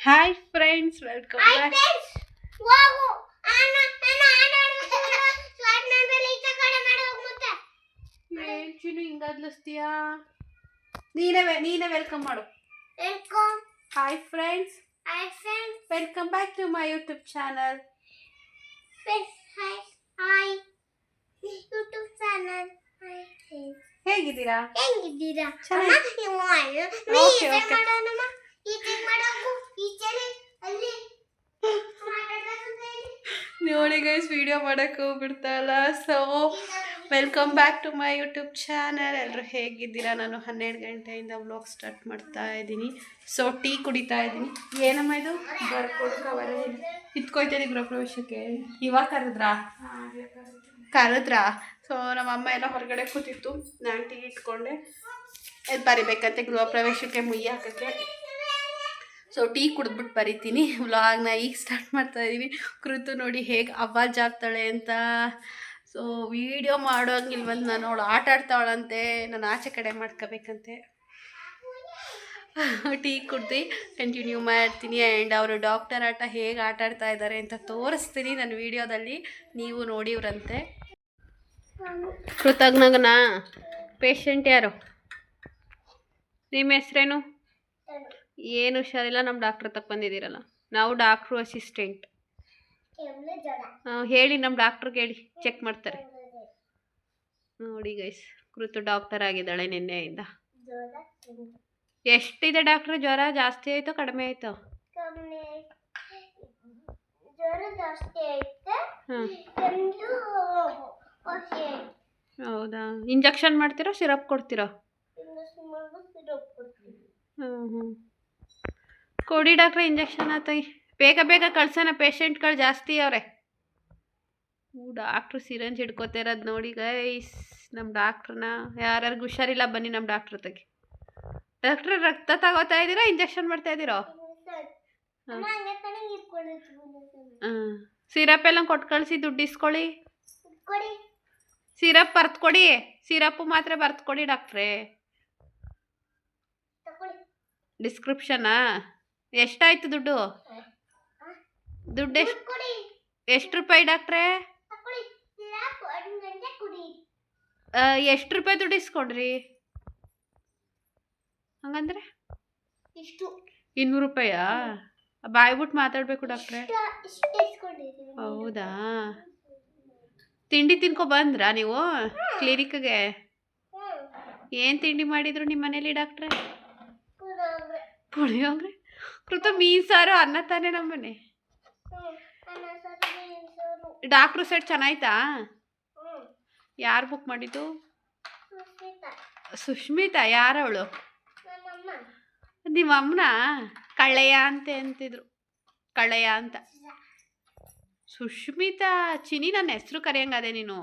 Hi friends welcome back Chinnu ಹಿಂಗದ್ಲಿಸ್ತೀಯಾ ನೀನೇ ನೀನೇ welcome ಮಾಡು. Welcome hi friends hi friends welcome back to my YouTube channel hi hi YouTube channel hi friends ಹೇಗಿದ್ದೀರಾ? ಹೆಂಗಿದ್ದೀರಾ? ಚೆನ್ನಾಗಿ- okay ಇವು ನೋಡಿ ಗೈಸ್ ವಿಡಿಯೋ ಮಾಡಕ್ಕೆ ಹೋಗ್ಬಿಡ್ತಾಯಿಲ್ಲ so welcome back to my YouTube channel ಎಲ್ಲರೂ ಹೇಗಿದ್ದೀರಾ? ನಾನು ಹನ್ನೆರಡು ಗಂಟೆಯಿಂದ ವ್ಲಾಗ್ ಸ್ಟಾರ್ಟ್ ಮಾಡ್ತಾ ಇದ್ದೀನಿ. ಸೊ ಟೀ ಕುಡಿತಾ ಇದ್ದೀನಿ. ಏನಮ್ಮ ಇದು? ಬರ್ಕೊಡು ಕವರ ಇತ್ಕೊಯ್ತೀನಿ ಗೃಹಪ್ರವೇಶಕ್ಕೆ ಇವಾಗ ಕರೆದ್ರಾ? ಕರೆದ್ರಾ? ಸೊ ನಮ್ಮ ಅಮ್ಮ ಎಲ್ಲ ಹೊರಗಡೆ ಕೂತಿತ್ತು. ನಾನು ಟೀ ಇಟ್ಕೊಂಡೆ. ಇದು ಬರಿಬೇಕಂತೆ ಗೃಹ ಪ್ರವೇಶಕ್ಕೆ, ಮುಯ್ಯ ಹಾಕೋಕ್ಕೆ. ಸೊ ಟೀ ಕುಡಿದ್ಬಿಟ್ಟು ಬರಿತೀನಿ. ವ್ಲಾಗ್ನ ಈಗ ಸ್ಟಾರ್ಟ್ ಮಾಡ್ತಾ ಇದ್ದೀವಿ ಕೃತು ನೋಡಿ ಹೇಗೆ ಅವಾಜ್ ಆಗ್ತಾಳೆ ಅಂತ. ಸೊ ವಿಡಿಯೋ ಮಾಡೋಂಗಿಲ್ವಂತ ನಾನು. ಅವಳು ಆಟ ಆಡ್ತಾವಳಂತೆ ನಾನು ಆಚೆ ಕಡೆ ಮಾಡ್ಕೋಬೇಕಂತೆ. ಟೀ ಕುಡ್ದು ಕಂಟಿನ್ಯೂ ಮಾಡ್ತೀನಿ. ಆ್ಯಂಡ್ ಅವರು ಡಾಕ್ಟರ್ ಆಟ ಹೇಗೆ ಆಟ ಆಡ್ತಾ ಇದ್ದಾರೆ ಅಂತ ತೋರಿಸ್ತೀನಿ ನನ್ನ ವಿಡಿಯೋದಲ್ಲಿ ನೀವು ನೋಡಿವ್ರಂತೆ. ಕೃತಜ್ಞಗನಾ ಪೇಷಂಟ್ ಯಾರು? ನಿಮ್ಮ ಹೆಸ್ರೇನು? ಏನು ಹುಷಾರಿಲ್ಲ ನಮ್ಮ ಡಾಕ್ಟ್ರ್ ಹತ್ರಕ್ಕೆ ಬಂದಿದ್ದೀರಲ್ಲ. ನಾವು ಡಾಕ್ಟ್ರು ಅಸಿಸ್ಟೆಂಟ್ ಹೇಳಿ ನಮ್ಮ ಡಾಕ್ಟ್ರಿಗೆ ಹೇಳಿ ಚೆಕ್ ಮಾಡ್ತಾರೆ. ನೋಡಿ ಗೈಸ್ ಕೃತು ಡಾಕ್ಟರ್ ಆಗಿದ್ದಾಳೆ ನಿನ್ನೆಯಿಂದ. ಎಷ್ಟಿದೆ ಡಾಕ್ಟ್ರ್ ಜ್ವರ ಜಾಸ್ತಿ ಆಯಿತು ಕಡಿಮೆ ಆಯಿತು? ಹೌದಾ? ಇಂಜೆಕ್ಷನ್ ಮಾಡ್ತೀರೋ ಸಿರಪ್ ಕೊಡ್ತೀರೋ? ಹ್ಮ್ ಹ್ಮ್. ಹ್ಞೂ ಹ್ಞೂ ಕೊಡಿ ಡಾಕ್ಟ್ರೆ ಇಂಜೆಕ್ಷನ್ ಆತ ಬೇಗ ಬೇಗ ಕಳ್ಸೋಣ ಪೇಷಂಟ್ಗಳು ಜಾಸ್ತಿ ಅವ್ರೆ. ಹ್ಞೂ ಡಾಕ್ಟ್ರು ಸಿರಂಜ್ ಹಿಡ್ಕೋತಿರೋದು ನೋಡಿ ಗೈಸ್ ನಮ್ಮ ಡಾಕ್ಟ್ರನ್ನ ಯಾರ್ಯಾರಿಗೂ ಹುಷಾರಿಲ್ಲ ಬನ್ನಿ ನಮ್ಮ ಡಾಕ್ಟ್ರ ತೆಗಿ ಡಾಕ್ಟ್ರ್ ರಕ್ತ ತಗೋತಾ ಇದ್ದೀರಾ ಇಂಜೆಕ್ಷನ್ ಮಾಡ್ತಾ ಇದ್ದೀರೋ? ಹಾಂ. ಸಿರಪ್ ಎಲ್ಲ ಕೊಟ್ಟು ಕಳಿಸಿ ದುಡ್ಡು ಇಸ್ಕೊಳ್ಳಿ. ಕೊಡಿ. ಸಿರಪ್ ಬರ್ತ್ಕೊಡಿ ಕೊಡಿ. ಸಿರಪ್ಪು ಮಾತ್ರ ಬರ್ತ್ಕೊಡಿ ಕೊಡಿ ಡಾಕ್ಟ್ರೇ. ಡಿಸ್ಕ್ರಿಪ್ಷನಾ? ಎಷ್ಟಾಯ್ತು ದುಡ್ಡು? ದುಡ್ಡು ಎಷ್ಟು ಎಷ್ಟು ರೂಪಾಯಿ ಡಾಕ್ಟ್ರೇ? ಎಷ್ಟು ರೂಪಾಯಿ ದುಡ್ಡು ಇಸ್ಕೊಂಡ್ರಿ ಹಂಗಂದ್ರೆ? ಇಷ್ಟು. ಇನ್ನೂರು ರೂಪಾಯಾ? ಬಾಯ್ಬಿಟ್ಟು ಮಾತಾಡ್ಬೇಕು ಡಾಕ್ಟ್ರೆ. ಹೌದಾ? ತಿಂಡಿ ತಿನ್ಕೊ ಬಂದ್ರಾ ನೀವು ಕ್ಲಿನಿಕ್ಗೆ? ಏನು ತಿಂಡಿ ಮಾಡಿದ್ರು ನಿಮ್ಮ ಮನೇಲಿ ಡಾಕ್ಟ್ರೆ ಪುಳಿಯೋಗ್ರೆ? ಕೃತ ಮೀನ್ ಸಾರು ಅನ್ನ ತಾನೇ ನಮ್ಮನೆ. ಡಾಕ್ಟ್ರು ಸೆಟ್ ಚೆನ್ನಾಯ್ತಾ? ಯಾರು ಬುಕ್ ಮಾಡಿದ್ದು? ಸುಷ್ಮಿತಾ ಯಾರವಳು? ನಿಮ್ಮ ಅಮ್ಮನ ಕಳ್ಳೆಯ ಅಂತ ಅಂತಿದ್ರು. ಕಳ್ಳೆಯ ಅಂತ. ಸುಷ್ಮಿತಾ ಚಿನಿ ನನ್ನ ಹೆಸರು ಕರೆಯಂಗದೆ ನೀನು.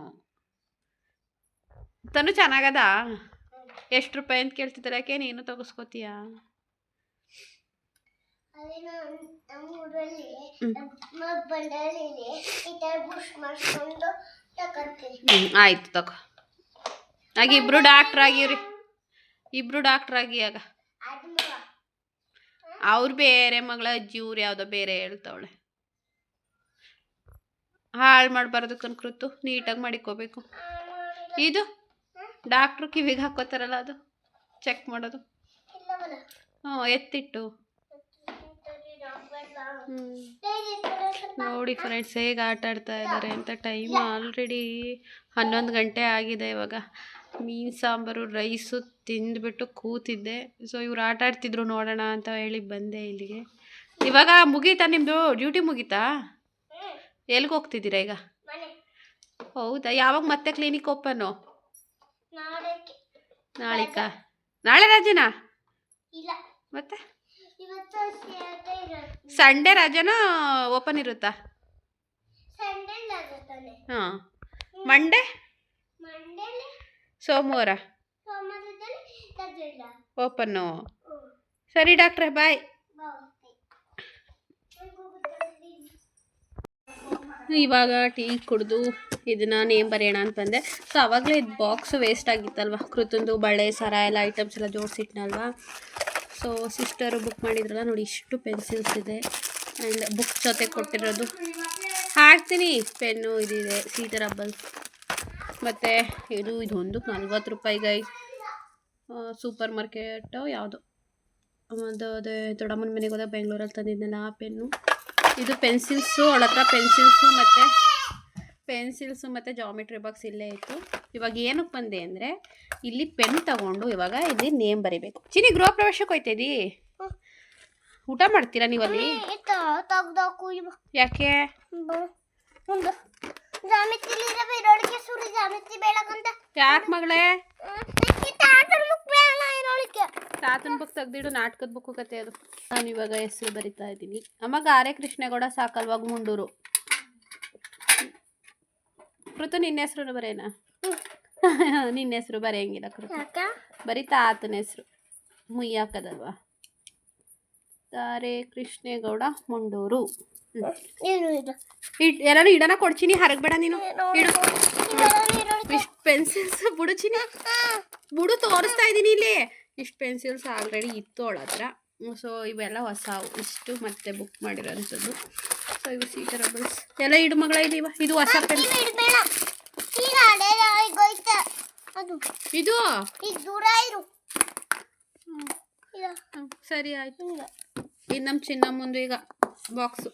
ತನು ಚೆನ್ನಾಗದ? ಎಷ್ಟು ರೂಪಾಯಿ ಅಂತ ಕೇಳ್ತಿದ್ದಾರೆ ಯಾಕೆ ನೀನು ತಗಸ್ಕೋತೀಯ ಅಲ್ಲಿ ನಮ್ಮ ನಮ್ಮ ಊರಲ್ಲಿ ಹ್ಮ್. ನಮ್ಮ ಬಂಡಲ್ಲಿ ಈ ಥರ ಬುಷ್ ಮಾಡಿಕೊಂಡು ತಗೊಂತೀವಿ ಹ್ಞೂ ಆಯ್ತು ತಗೋ ಆಗ ಇಬ್ರು ಡಾಕ್ಟ್ರ್ ಆಗಿವ್ರಿ. ಇಬ್ರು ಡಾಕ್ಟ್ರ್ ಆಗಿ ಆಗ. ಅವ್ರು ಬೇರೆ ಮಗಳ ಅಜ್ಜಿ ಊರು ಯಾವುದೋ ಬೇರೆ ಹೇಳ್ತಾವಳೆ. ಹಾಳು ಮಾಡಬಾರ್ದು ಕನ್ಕೃತು ನೀಟಾಗಿ ಮಾಡಿಕೋಬೇಕು. ಇದು ಡಾಕ್ಟ್ರು ಕಿವಿಗೆ ಹಾಕೋತಾರಲ್ಲ ಅದು? ಚೆಕ್ ಮಾಡೋದು. ಹ್ಞೂ ಎತ್ತಿಟ್ಟು. ನೋಡಿ ಫ್ರೆಂಡ್ಸ್ ಹೇಗೆ ಆಟ ಆಡ್ತಾ ಇದ್ದಾರೆ ಅಂತ ಟೈಮ್ ಆಲ್ರೆಡಿ ಹನ್ನೊಂದು ಗಂಟೆ ಆಗಿದೆ ಇವಾಗ. ಮೀನು ಸಾಂಬಾರು ರೈಸು ತಿಂದ್ಬಿಟ್ಟು ಕೂತಿದ್ದೆ. ಸೊ ಇವ್ರು ಆಟ ಆಡ್ತಿದ್ರು ನೋಡೋಣ ಅಂತ ಹೇಳಿ ಬಂದೆ ಇಲ್ಲಿಗೆ. ಇವಾಗ ಮುಗೀತಾ ನಿಮ್ಮದು ಡ್ಯೂಟಿ ಮುಗೀತಾ. ಎಲ್ಲಿಗೆ ಹೋಗ್ತಿದ್ದೀರಾ ಈಗ? ಹೌದಾ? ಯಾವಾಗ ಮತ್ತೆ ಕ್ಲಿನಿಕ್ ಓಪನು ನಾಳೆ ನಾಳಿಕ ನಾಳೆ ರಜೆನಾ? ಮತ್ತೆ? ಸಂಡೇ ರಾಜನ ಓಪನ್ ಇರುತ್ತಾ? ಹಾಂ. ಮಂಡೇ ಸೋಮವಾರ? ಓಪನ್ನು. ಸರಿ ಡಾಕ್ಟ್ರೆ ಬಾಯ್. ಬಾಯ್. ಇವಾಗ ಟೀ ಕುಡಿದು ಇದನ್ನ ನೇಮ್ ಬರೆಯೋಣ ಅಂತ ಬಂದೆ. ಸೊ ಅವಾಗಲೇ ಇದು ಬಾಕ್ಸ್ ವೇಸ್ಟ್ ಆಗಿತ್ತಲ್ವ? ಕೃತಂದು ಬಳೆ ಸರ ಎಲ್ಲ ಐಟಮ್ಸ್ ಎಲ್ಲ ಜೋಡಿಸಿಟ್ನಲ್ವ? ಸೊ ಸಿಸ್ಟರು ಬುಕ್ ಮಾಡಿದ್ರಲ್ಲ ನೋಡಿ, ಇಷ್ಟು ಪೆನ್ಸಿಲ್ಸ್ ಇದೆ. ಆ್ಯಂಡ್ ಬುಕ್ ಜೊತೆ ಕೊಟ್ಟಿರೋದು. ಹಾಕ್ತೀನಿ. ಪೆನ್ನು ಇದಿದೆ ಸೀಟರ್ ರಬ್ಬಲ್ ಮತ್ತು ಇದು ಇದೊಂದು ನಲ್ವತ್ತು ರೂಪಾಯಿ ಗೈ ಸೂಪರ್ ಮಾರ್ಕೆಟ್ ಯಾವುದು? ಅದು ಅದೇ ದೊಡ್ಡಮ್ಮನ ಮನೆಗೆ ಹೋದಾಗ ಬೆಂಗಳೂರಲ್ಲಿ ತಂದಿದ್ದೆನಲ್ಲ ಆ ಪೆನ್ನು ಇದು ಪೆನ್ಸಿಲ್ಸು ಅವಳ ಹತ್ರ ಪೆನ್ಸಿಲ್ಸು ಮತ್ತು ಪೆನ್ಸಿಲ್ಸು ಮತ್ತು ಜಾಮಿಟ್ರಿ ಬಾಕ್ಸ್ ಇಲ್ಲೇ ಇತ್ತು. ಇವಾಗ ಏನಕ್ಕೆ ಬಂದೆ ಅಂದರೆ ಇಲ್ಲಿ ಪೆನ್ ತಗೊಂಡು ಇವಾಗ ಇಲ್ಲಿ ನೇಮ್ ಬರಿಬೇಕು. ಚಿನಿ ಗೃಹ ಪ್ರವೇಶಕ್ಕೆ ಹೋಯ್ತಿದ್ದೀ ಊಟ ಮಾಡ್ತೀರಾ ನೀವು ಅಲ್ಲಿ ಯಾಕೆ? ಯಾಕೆ ಮಗಳೇ? ತಾತನ ಬುಕ್ ತೆಗ್ದಿಡು ನಾಟಕದ ಬುಕ್ಕು ಕತೆ ಅದು. ನಾನು ಇವಾಗ ಹೆಸರು ಬರಿತಾ ಇದ್ದೀನಿ. ಅಮ್ಮ ಗಾರೆ ಕೃಷ್ಣೇಗೌಡ ಸಾಕಲ್ವಾಗ ಮುಂಡೂರು. ಕೃತು ನಿನ್ನ ಹೆಸರು ಬರೇನಾ ನಿನ್ನ ಹೆಸರು ಬರೆಯಂಗಿಲ್ಲ ಕೃತು ಬರೀ ತಾತನ ಹೆಸರು. ಮುಯ್ಯಾಕದಲ್ವಾ ತಾರೆ ಕೃಷ್ಣೇಗೌಡ ಮುಂಡೂರು. ಎಲ್ಲರೂ ಇದು? ಇಡೋಣ ಇಡನ ಕೊಡ್ತೀನಿ ಹರಗ್ಬೇಡ ನೀನು. ಇಡು. ಇಷ್ಟು ಪೆನ್ಸಿಲ್ಸ್ ಬುಡು ಚಿನಿ ಬುಡು ತೋರಿಸ್ತಾ ಇದ್ದೀನಿ ಇಲ್ಲಿ. ಇಷ್ಟು ಪೆನ್ಸಿಲ್ಸ್ ಆಲ್ರೆಡಿ ಇತ್ತು ಅವಳ ಹತ್ರ. ಸೊ ಇವೆಲ್ಲ ಹೊಸ ಇಷ್ಟು ಮತ್ತೆ ಬುಕ್ ಮಾಡಿರೋಂಥದ್ದು ಸೊ ಇವು ಸೀಟರಬಲ್ಸ್ ಎಲ್ಲ ಇಡು ಮಗಳ ಇದೀವ ಇದು ಹೊಸ ಪೆನ್ ಬೇಡ ಈಗ ಅಡೆ ಈಗ ಹೋಯ್ತ ಅದು ಇದು ಈಗ ದೂರ ಇರು ಇಲ್ಲ ಹ್ಮ್, ಸರಿ ಆಯ್ತು ಇದು ನಮ್ಮ ಚಿನ್ನ ಮುಂದೆ ಈಗ ಬಾಕ್ಸು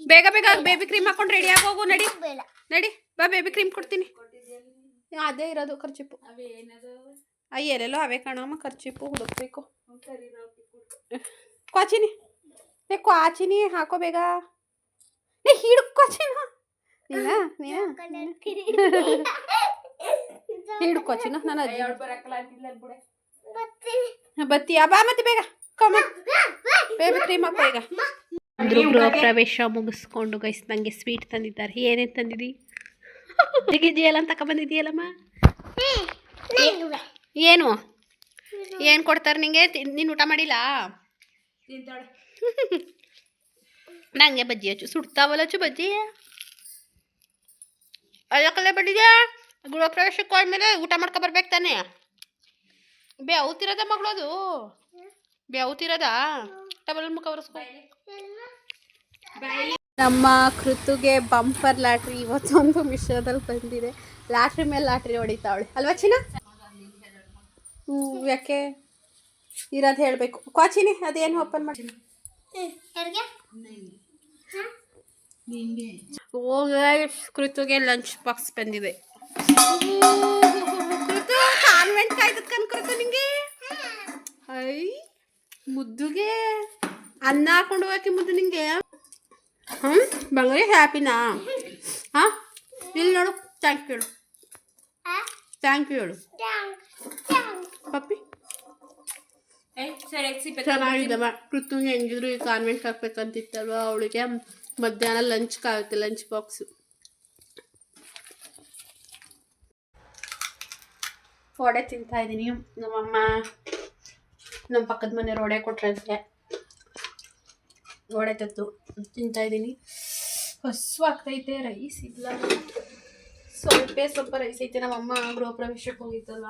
ಬೇಗ ಬೇಗ ಬೇಬಿ ಕ್ರೀಮ್ ಹಾಕೊಂಡು ರೆಡಿ ಆಗೋಗು ನಡಿ. ಬೇಡ. ನಡಿ ಬಾ ಬೇಬಿ ಕ್ರೀಮ್ ಕೊಡ್ತೀನಿ. ಅದೇ ಇರೋದು ಖರ್ಚಿಪ್ಪು. ಅಯ್ಯ ಎಲ್ಲೆಲ್ಲೋ ಅವೇ ಕಣಮ್ಮ ಖರ್ಚಿಪ್ಪು ಹುಡುಕ್ಬೇಕು. ಕ್ವಾಚಿನಿ. ಏ ಕ್ವಾಚಿನಿ ಹಾಕೋ ಬೇಗ. ಏ ಹಿಡು ಕ್ವಾಚಿನ. ನೀನ? ನೀನ? ಹಿಡು ಕ್ವಾಚಿನ ನಾನು ಅಜ್ಜಿ ಬತ್ತಿ ಬಾ ಮತ್ತೆ ಬೇಗ. ಕಮ್ಮ ಬೇಬಿ ಕ್ರೀಮ್ ಹಾಕೋ ಈಗ. ಅಂದ್ರು ಗೃಹ ಪ್ರವೇಶ ಮುಗಿಸ್ಕೊಂಡು ಗೈಸ್ ನನಗೆ ಸ್ವೀಟ್ ತಂದಿದ್ದಾರೆ. ಏನೇನು ತಂದಿದಿ? ಇದೆಯಲ್ಲ ಅಂತ ಬಂದಿದೆಯಲ್ಲಮ್ಮ? ಏನು ಏನು? ಕೊಡ್ತಾರೆ ನಿಂಗೆ? ನೀನು ಊಟ ಮಾಡಿಲ್ಲ? ನಂಗೆ ಬಜ್ಜಿ ಹಚ್ಚು. ಸುಡ್ತಾವಲ್ಲ ಹಚ್ಚು ಬಜ್ಜಿ? ಅದಕ್ಕಲ್ಲೇ ಬಡ್ಡಿದ್ಯಾ ಗೃಹ ಪ್ರವೇಶಕ್ಕೆ ಹೋದ್ಮೇಲೆ ಊಟ ಮಾಡ್ಕೊ ಬರ್ಬೇಕು ತಾನೇ? ಬೇವುತಿರದ ಮಗಳು ಅದು? ಬೇವುತಿರದ ಟಬಲ್ ಮುಖ ಒರೆಸ್ಕೊ. ನಮ್ಮ ಕೃತುಗೆ ಬಂಪರ್ ಲಾಟ್ರಿ ಇವತ್ತೊಂದು ಮಿಶ್ರದಲ್ಲಿ ಬಂದಿದೆ. ಲಾಟ್ರಿ ಮೇಲೆ ಲಾಟ್ರಿ ಹೊಡಿತಾವಳೆ. ಅಲ್ವಾ ಚಿನ್ನ? ಹ್ಞೂ ಯಾಕೆ? ಇರೋದು ಹೇಳಬೇಕು. ಕ್ವಾಚಿನಿ ಅದೇನು ಓಪನ್ ಮಾಡಿ ಕೃತುಗೆ ಲಂಚ್ ಬಾಕ್ಸ್ ಬಂದಿದೆ. ಕೃತು ಕಾನ್ವೆಂಟ್ ಕಾಯ್ದದ್ ಕಣ್ ಕೃತು ನಿಂಗೆ? ಐ ಮುದ್ದುಗೆ ಅನ್ನ ಹಾಕೊಂಡು ಹೋಗಕ್ಕೆ ಮುದ್ದು ನಿಂಗೆ? ಹ್ಞೂ ಬಂಗಾರಿ ಹ್ಯಾಪಿನಾ ಹಾಂ ಇಲ್ಲಿ ನೋಡು ಥ್ಯಾಂಕ್ ಯು ಹೇಳು. ಥ್ಯಾಂಕ್ ಯು ಹೇಳು. ಪಪ್ಪಿ. ಚೆನ್ನಾಗಿದ್ದವ. ಕೃತುಗೆ ಹೆಂಗಿದ್ರು ಈ ಕಾನ್ವೆಂಟ್ ಹಾಕ್ಬೇಕಂತಿತ್ತಲ್ವ ಅವಳಿಗೆ? ಮಧ್ಯಾಹ್ನ ಲಂಚ್ ಕಾಯುತ್ತೆ ಲಂಚ್ ಬಾಕ್ಸು ವಡೆ ತಿಂತಾ ಇದ್ದೀನಿ. ನಮ್ಮಮ್ಮ ನಮ್ಮ ಪಕ್ಕದ ಮನೆಯವ್ರು ವಡೆ ಕೊಟ್ರಂತೆ ವಡೆ ತತ್ತು ತಿಂತಾ ಇದ್ದೀನಿ. ಹಸುವಾಗ್ತೈತೆ ರೈಸ್ ಇಲ್ಲ. ಸ್ವಲ್ಪ ಸ್ವಲ್ಪ ರೈಸ್ ಐತೆ. ನಮ್ಮಮ್ಮ ಗೃಹ ಪ್ರವೇಶಕ್ಕೆ ಹೋಗಿತ್ತಲ್ಲ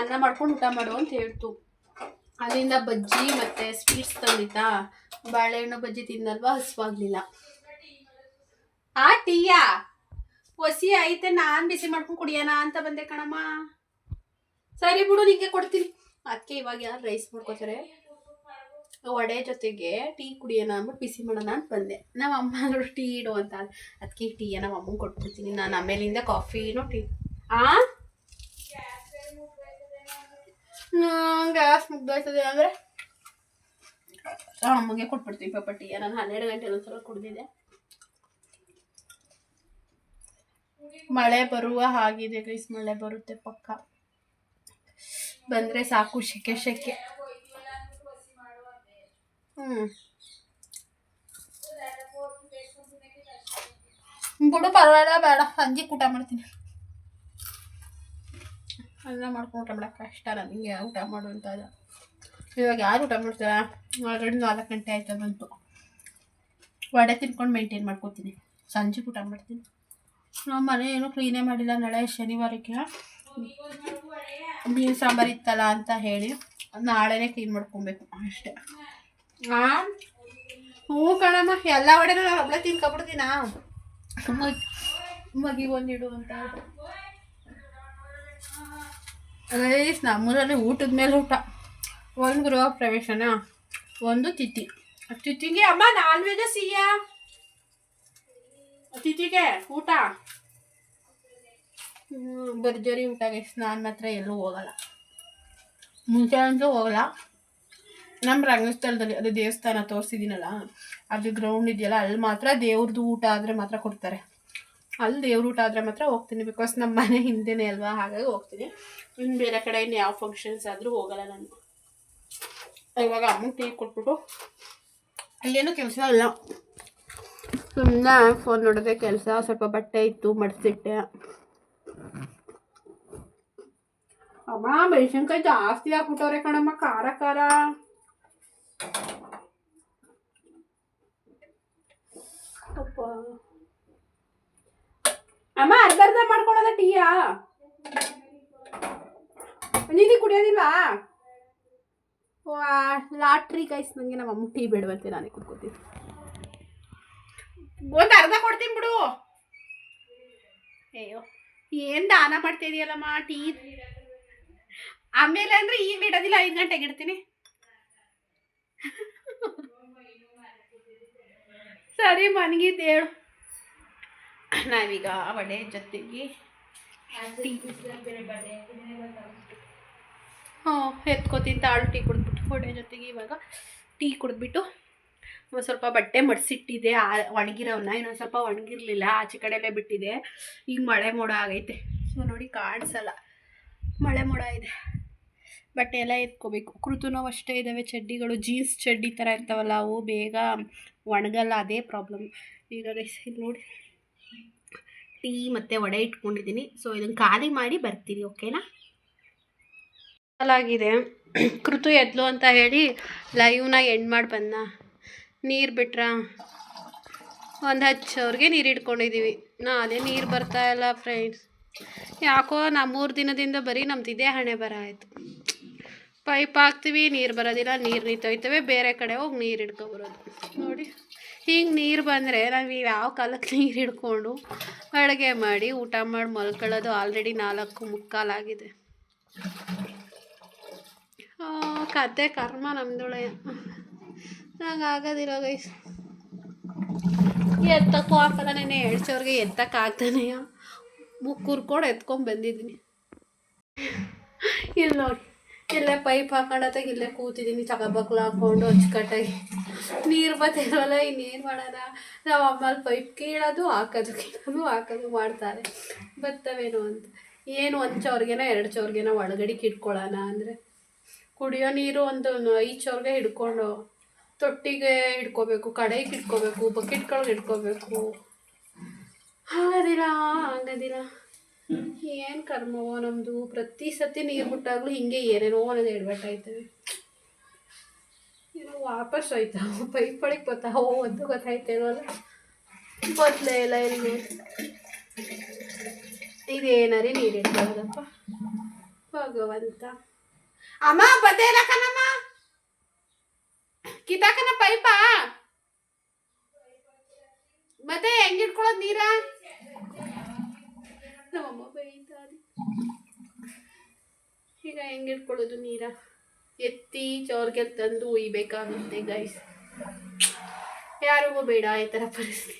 ಅನ್ನ ಮಾಡ್ಕೊಂಡು ಊಟ ಮಾಡು ಅಂತ ಹೇಳ್ತು. ಅಲ್ಲಿಂದ ಬಜ್ಜಿ ಮತ್ತು ಸ್ವೀಟ್ಸ್ ತಂದಿತ್ತಾ ಬಾಳೆಹಣ್ಣು ಬಜ್ಜಿ ತಿನ್ನಲ್ವಾ? ಹಸುವಾಗ್ಲಿಲ್ಲ. ಆ ಟೀಯಾ ಹೊಸಿ ಐತೆ, ನಾನು ಬಿಸಿ ಮಾಡ್ಕೊಂಡು ಕುಡಿಯೋಣ ಅಂತ ಬಂದೆ ಕಣಮ್ಮ. ಸರಿ ಬಿಡು, ನಿಂಗೆ ಕೊಡ್ತೀನಿ. ಅದಕ್ಕೆ ಇವಾಗ ಯಾರು ರೈಸ್ ಮಾಡ್ಕೋತಾರೆ? ವಡೆ ಜೊತೆಗೆ ಟೀ ಕುಡಿಯೋಣ ಅಂದ್ಬಿಟ್ಟು ಬಿಸಿ ಮಾಡೋಣ ಅಂತ ಬಂದೆ. ನಮ್ಮ ಅಮ್ಮ ಅಂದ್ರು, ಟೀ ಇಡು ಅಂತ. ಅದಕ್ಕೆ ಟೀಯ ನಮ್ಮ ಅಮ್ಮಂಗೆ ಕೊಟ್ಬಿಡ್ತೀನಿ. ನಾನು ಆಮೇಲಿಂದ ಕಾಫಿನೂ ಟೀ. ಆ? ಗ್ಯಾಸ್ ಮುಗ್ದೋಯ್ತದೆ ಅಂದರೆ? ಅಮ್ಮಗೆ ಕೊಟ್ಬಿಡ್ತೀನಿ ಪಪ್ಪಟ್ಟಿ ನಾನು ಹನ್ನೆರಡು ಗಂಟೆ ಒಂದ್ಸಲ ಕುಡಿದಿದೆ ಮಳೆ ಬರುವ ಹಾಗಿದೆ ಗೈಸ್ ಮಳೆ ಬರುತ್ತೆ ಪಕ್ಕ. ಬಂದರೆ ಸಾಕು ಶೆಕೆ ಶೆಕೆ. ಹ್ಞೂ ಬಿಡು, ಪರವಾಗಿಲ್ಲ, ಬೇಡ. ಸಂಜೆ ಊಟ ಮಾಡ್ತೀನಿ. ಅನ್ನ ಮಾಡ್ಕೊಂಡು ಊಟ ಕಷ್ಟ ನನಗೆ ಊಟ ಮಾಡು ಅಂತ ಇಲ್ಲ. ಇವಾಗ ಯಾರು ಊಟ ಮಾಡ್ತಾರ ಆಲ್ರೆಡಿ ನಾಲ್ಕು ಗಂಟೆ ಆಯ್ತು ಬಂತು. ವಡೆ ತಿನ್ಕೊಂಡು ಮೇಂಟೈನ್ ಮಾಡ್ಕೊತೀನಿ. ಸಂಜೆ ಊಟ ಮಾಡ್ತೀನಿ. ನಮ್ಮ ಮನೆ ಏನೂ ಕ್ಲೀನೇ ಮಾಡಿಲ್ಲ ನಾಳೆ ಶನಿವಾರಕ್ಕೆ. ಮೀನು ಸಾಂಬಾರು ಇತ್ತಲ್ಲ ಅಂತ ಹೇಳಿ ನಾಳೆನೇ ಕ್ಲೀನ್ ಮಾಡ್ಕೊಬೇಕು ಅಷ್ಟೇ. ಹಾಂ ಹ್ಞೂ ಕಣಮ್ಮ, ಎಲ್ಲ ಒಡೆನ ನಾನು ಒಬ್ಳೆ ತಿನ್ಕೊಬಿಡ್ತೀನಾ? ಮಗ್ ಒಂದಿಡು ಅಂತ ನಮ್ಮೂರಲ್ಲಿ ಊಟದ ಮೇಲೆ ಊಟ. ಒಂದು ಗೃಹ ಪ್ರವೇಶನ? ಒಂದು ತಿಥಿ. ತಿಥಿಗೆ, ಅಮ್ಮ ನಾನ್ ವೆಜ್ ಸಿಹಿಯ ತಿಥಿಗೆ, ಊಟ? ಭರ್ಜರಿ ಊಟ ಗೈಸ್ ನಾನು ಮಾತ್ರ ಎಲ್ಲೂ ಹೋಗಲ್ಲ. ಮುಂಚೆ ಅಂತೂ ಹೋಗಲ್ಲ. ನಮ್ಮ ರಂಗಸ್ಥಳದಲ್ಲಿ, ಅದು ದೇವಸ್ಥಾನ ತೋರಿಸಿದ್ದೀನಲ್ಲ, ಅದು ಗ್ರೌಂಡ್ ಇದೆಯಲ್ಲ, ಅಲ್ಲಿ ಮಾತ್ರ ದೇವ್ರದ್ದು ಊಟ ಆದರೆ ಮಾತ್ರ ಕೊಡ್ತಾರೆ. ಅಲ್ಲಿ ದೇವ್ರ ಊಟ ಆದರೆ ಮಾತ್ರ ಹೋಗ್ತೀನಿ ಬಿಕಾಸ್ ನಮ್ಮ ಮನೆ ಹಿಂದೆನೇ ಅಲ್ವಾ? ಹಾಗಾಗಿ ಹೋಗ್ತೀನಿ. ಇನ್ನು ಬೇರೆ ಕಡೆ ಇನ್ನು ಯಾವ ಫಂಕ್ಷನ್ಸ್ ಆದರೂ ಹೋಗಲ್ಲ ನಾನು. ಇವಾಗ ಅಮ್ಮನ ಟೀ ಕೊಟ್ಬಿಟ್ಟು ಅಲ್ಲೇನು ಕೆಲಸ ಇಲ್ಲ. ಸುಮ್ಮನೆ ಫೋನ್ ನೋಡೋದೇ ಕೆಲಸ ಸ್ವಲ್ಪ ಬಟ್ಟೆ ಇತ್ತು ಮಡಿಸಿಟ್ಟೆ ಅಮ್ಮ ಮೆಣಸಿನ್ಕಾಯಿ ಜಾಸ್ತಿ ಹಾಕ್ಬಿಟ್ಟವ್ರೆ ಕಣಮ್ಮ ಖಾರ ಖಾರ. ಅಮ್ಮ ಅರ್ಧ ಅರ್ಧ ಮಾಡ್ಕೊಳ್ಳೋದ ಟೀಯಾ? ನೀನು ಕುಡಿಯೋದಿಲ್ವಾ? ಲಾಟ್ರಿ ಗೈಸ್ ನನಗೆ ನಮ್ಮ ಅಮ್ಮ ಟೀ ಬೇಡವಂತೆ ನಾನೇ ಕುತ್ಕೋತೀನಿ ಒಂದು ಅರ್ಧ ಕೊಡ್ತೀನಿ ಬಿಡು. ಅಯ್ಯೋ, ಏನು ದಾನ ಮಾಡ್ತಾ ಇದೆಯಲ್ಲಮ್ಮ ಟೀ? ಆಮೇಲೆ ಅಂದ್ರೆ ಈಗ ಇಡೋದಿಲ್ಲ, ಐದು ಗಂಟೆಗೆ ಇಡ್ತೀನಿ. ಸರಿ ಮನಗಿದ್ದು ಹೇಳು. ನಾವೀಗ ವಡೆ ಜೊತೆಗೆ ಹ್ಞೂ ಎತ್ಕೋತೀನಿ ತಾಳು ಟೀ ಕುಡಿದ್ಬಿಟ್ಟು ವಡೆ ಜೊತೆಗೆ ಇವಾಗ ಟೀ ಕುಡಿದ್ಬಿಟ್ಟು ಒಂದು ಸ್ವಲ್ಪ ಬಟ್ಟೆ ಮಡಿಸಿಟ್ಟಿದೆ. ಆ ಒಣಗಿರೋವನ್ನ ಇನ್ನೊಂದು ಸ್ವಲ್ಪ ಒಣಗಿರಲಿಲ್ಲ, ಆಚೆ ಕಡೆಯಲ್ಲೇ ಬಿಟ್ಟಿದೆ. ಈಗ ಮಳೆ ಮೋಡ ಆಗೈತೆ. ಸೊ ನೋಡಿ ಕಾಣಿಸಲ್ಲ. ಮಳೆ ಮೋಡ ಇದೆ. ಬಟ್ಟೆ ಎಲ್ಲ ಎತ್ಕೋಬೇಕು. ಕೃತುನೂ ಅಷ್ಟೇ ಇದ್ದಾವೆ ಚಡ್ಡಿಗಳು ಜೀನ್ಸ್ ಚಡ್ಡಿ ಥರ ಇರ್ತಾವಲ್ಲ, ಅವು ಬೇಗ ಒಣಗಲ್ಲ. ಅದೇ ಪ್ರಾಬ್ಲಮ್ ಈಗ ಇಲ್ಲಿ ನೋಡಿ. ಟೀ ಮತ್ತು ವಡೆ ಇಟ್ಕೊಂಡಿದ್ದೀನಿ. ಸೊ ಇದನ್ನು ಖಾಲಿ ಮಾಡಿ ಬರ್ತೀನಿ ಓಕೆನಾ ಆಗಿದೆ. ಕೃತು ಎದ್ಲು ಅಂತ ಹೇಳಿ ಲೈವ್ನ ಎಂಡ್ ಮಾಡಿ ಬಂದ ನೀರು ಬಿಟ್ರ? ಒಂದು ಹಚ್ಚೋರಿಗೆ ನೀರು ಇಟ್ಕೊಂಡಿದ್ದೀವಿ ಅದೇ ನೀರು ಬರ್ತಾ ಇಲ್ಲ ಫ್ರೆಂಡ್ಸ್ ಯಾಕೋ ನಾ ಮೂರು ದಿನದಿಂದ ಬರೀ ನಮ್ದು ಇದೇ ಹಣೆ ಬರ ಆಯಿತು. ಪೈಪ್ ಹಾಕ್ತೀವಿ, ನೀರು ಬರೋದಿಲ್ಲ, ನೀರು ನಿಂತೋಯ್ತವೆ, ಬೇರೆ ಕಡೆ ಹೋಗಿ ನೀರು ಹಿಡ್ಕೊಬರೋದು. ನೋಡಿ, ಹಿಂಗೆ ನೀರು ಬಂದರೆ ನಾವು ಯಾವ ಕಾಲಕ್ಕೆ ನೀರು ಹಿಡ್ಕೊಂಡು ಅಡುಗೆ ಮಾಡಿ ಊಟ ಮಾಡಿ ಮಲ್ಕೊಳ್ಳೋದು ಆಲ್ರೆಡಿ ನಾಲ್ಕು ಮುಕ್ಕಾಲಾಗಿದೆ ಕತೆ ಕರ್ಮ ನಮ್ದೊಳೆ ನಂಗೆ ಆಗೋದಿಲ್ಲ ಗೈಸ್. ಎತ್ತಕ್ಕೂ ಹಾಕಲ್ಲ ನೆನೆ ಹೇಳ್ಸೋರಿಗೆ ಎತ್ತಕ್ಕೆ ಆಗ್ತಾನೆಯ ಮುಕ್ಕು ಕುರ್ಕೊಂಡು ಎತ್ಕೊಂಡು ಬಂದಿದ್ದೀನಿ. ಇಲ್ಲಿ ನೋಡಿ, ಇಲ್ಲೇ ಪೈಪ್ ಹಾಕೊಂಡತ್ತಾಗ ಇಲ್ಲೇ ಕೂತಿದ್ದೀನಿ ಚಕಬಕ್ಲು ಹಾಕ್ಕೊಂಡು ಅಚ್ಚುಕಟ್ಟಾಗಿ ನೀರು ಬತ್ತಿರೋಲ್ಲ, ಇನ್ನೇನು ಮಾಡೋಣ? ನಾವು ಅಮ್ಮಲ್ಲಿ ಪೈಪ್ ಕೀಳೋದು, ಹಾಕೋದು ಕೀಳೋದು, ಹಾಕೋದು ಮಾಡ್ತಾರೆ. ಬರ್ತವೇನೋ ಅಂತ. ಏನು ಒಂದು ಚೌರ್ಗೆನ, ಎರಡು ಚೌರ್ಗೆನ ಒಳಗಡೆ ಇಟ್ಕೊಳ್ಳೋಣ ಅಂದರೆ. ಕುಡಿಯೋ ನೀರು ಒಂದು ಐದು ಚೌರ್ಗೆ ಹಿಡ್ಕೊಂಡು ತೊಟ್ಟಿಗೆ ಹಿಡ್ಕೋಬೇಕು, ಕಡೆಗೆ ಹಿಡ್ಕೋಬೇಕು, ಬಕೆಟ್ಗಳಿಗೆ ಹಿಡ್ಕೋಬೇಕು. ಆಗೋದಿಲ್ಲ ಆಗೋದಿಲ್ಲ ಏನು ಕರ್ಮವೋ ನಮ್ಮದು ಪ್ರತಿ ಸತಿ ನೀರು ಬಿಟ್ಟಾಗಲೂ ಹಿಂಗೆ ಏನೇನೋ ಅನ್ನೋದು ಹೇಳ್ಬೇಕಾಯ್ತವೆ ಏನೋ ವಾಪಸ್ ಹೋಯ್ತಾವ ಪೈಪ್ ಒಳಗೆ ಬರ್ತಾವೋ ಒಂದು ಗೊತ್ತಾಯ್ತೇನಲ್ಲ ಬದಲೇ ಇಲ್ಲ ಇಲ್ಲಿ ಇದೇನಾರಿ ನೀರು ಇಟ್ಕೊಳ್ಳೋದಪ್ಪ ಭಗವಂತ. ಅಮ್ಮ ಬದೇ ಇಲ್ಲ ಕಣಮ್ಮ ಕಿತಾಕನ ಪೈಪಾ ಮತ್ತೆ ಹೆಂಗ್ ಇಟ್ಕೊಳ್ಳೋದು ನೀರ ನಮ್ಮಮ್ಮ ಬೈತಾರೆ ಈಗ ಹೆಂಗ್ ಇಟ್ಕೊಳ್ಳೋದು ನೀರ ಎತ್ತಿ ಚೋರ್ಗೆ ತಂದು ಉಯ್ಬೇಕಾಗುತ್ತೆ ಗೈಸ್ ಯಾರಿಗೂ ಬೇಡ ಈ ಥರ ಪರಿಸ್ಥಿತಿ.